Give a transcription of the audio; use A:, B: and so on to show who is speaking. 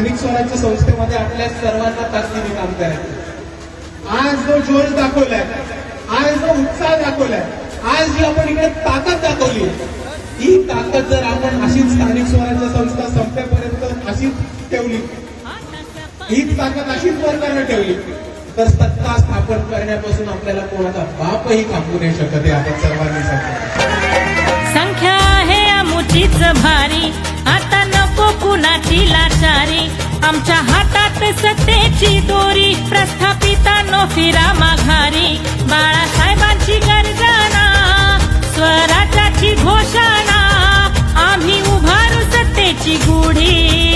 A: स्थानिक स्वराज्य संस्थेमध्ये आपल्या सर्वांना ताकदीने काम करायचं. आज जो जोश दाखवलाय आज जो उत्साह दाखवलाय आज जी आपण इकडे ताकद दाखवली ही ताकद जर आपण अशीच स्थानिक स्वराज्य संस्था संपेपर्यंत अशीच ठेवली ही ताकद अशीच वर्गाने ठेवली तर सत्ता स्थापन करण्यापासून आपल्याला कोणाचा बापही थांबू नाही शकत हे आपण सर्वांनी
B: सांगितलं आमच्या हातात सत्तेची दोरी प्रस्थापिता नो फिरा माघारी. बाळासाहेबांची गर्जना स्वराज्याची घोषणा. आम्ही उभारू सत्तेची गुढी.